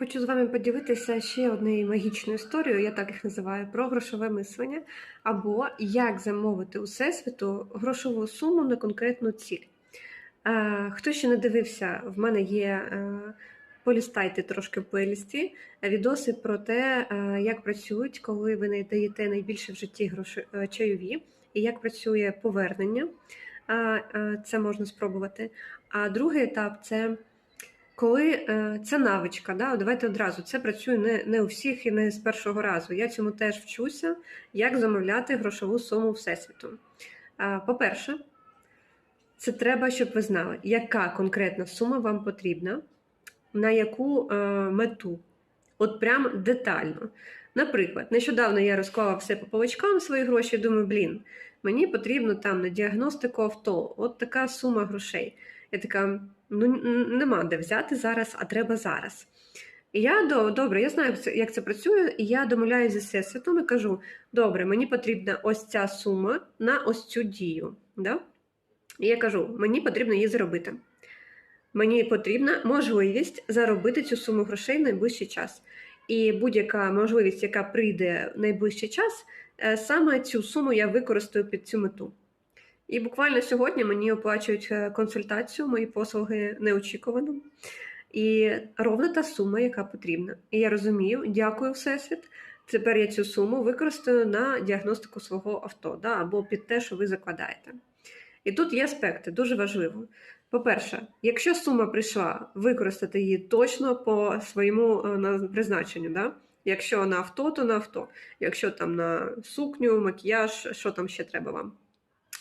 Хочу з вами поділитися ще однією магічною історією, я так їх називаю, про грошове мислення, або як замовити у всесвіту грошову суму на конкретну ціль. Е, Хто ще не дивився, в мене є е, полістайте трошки в плейлісті відоси про те, е, як працюють, коли ви не даєте найбільше в житті гроші чайові, і як працює повернення. Це можна спробувати. А другий етап це коли е, це навичка, да? давайте одразу. Це працює не, не у всіх і не з першого разу. Я цьому теж вчуся, як замовляти грошову суму Всесвіту. Е, По-перше, це треба, щоб ви знали, яка конкретна сума вам потрібна, на яку е, мету. От прям детально. Наприклад, нещодавно я розклала все по полочкам свої гроші, думаю, блін, мені потрібно там на діагностику авто, от така сума грошей. Я така, ну нема де взяти зараз, а треба зараз. І я до- добре, я знаю, як це- працює, і я домовляюся зі всесвітом і кажу: добре, мені потрібна ось ця сума на ось цю дію. Да? І я кажу, мені потрібно її заробити. Мені потрібна можливість заробити цю суму грошей в найближчий час. І будь-яка можливість, яка прийде в найближчий час, е, саме цю суму я використаю під цю мету. І буквально сьогодні мені оплачують е, консультацію, мої послуги неочікувано. І ровно та сума, яка потрібна. І я розумію, дякую, Всесвіт. Тепер я цю суму використаю на діагностику свого авто да, або під те, що ви закладаєте. І тут є аспекти, дуже важливо. По-перше, якщо сума прийшла, використати її точно по своєму е, на- призначенню. Да? Якщо на авто, то на авто. Якщо там на сукню, макіяж, що там ще треба вам?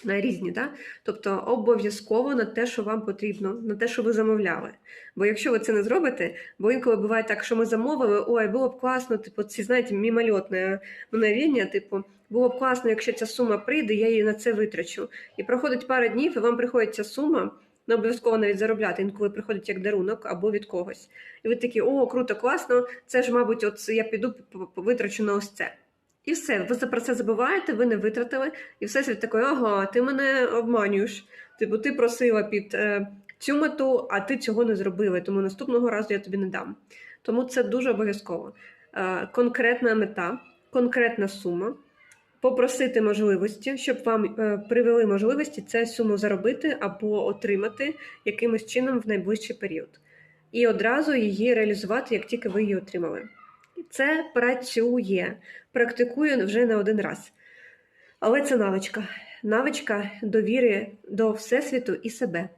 На різні, да? тобто обов'язково на те, що вам потрібно, на те, що ви замовляли. Бо якщо ви це не зробите, бо інколи буває так, що ми замовили, ой, було б класно, типу, ці знаєте, мімольотне мгновення, типу, було б класно, якщо ця сума прийде, я її на це витрачу. І проходить пара днів, і вам приходить ця сума, не обов'язково навіть заробляти, інколи приходить як дарунок або від когось. І ви такі, о, круто, класно, це ж, мабуть, от я піду витрачу на ось це. І все, ви про це забуваєте, ви не витратили, і все світ такий, ага, ти мене обманюєш. Типу, ти просила під е, цю мету, а ти цього не зробила, тому наступного разу я тобі не дам. Тому це дуже обов'язково. Е, конкретна мета, конкретна сума, попросити можливості, щоб вам е, привели можливості цю суму заробити або отримати якимось чином в найближчий період. І одразу її реалізувати, як тільки ви її отримали. Це працює, практикую вже не один раз. Але це навичка. Навичка довіри до Всесвіту і себе.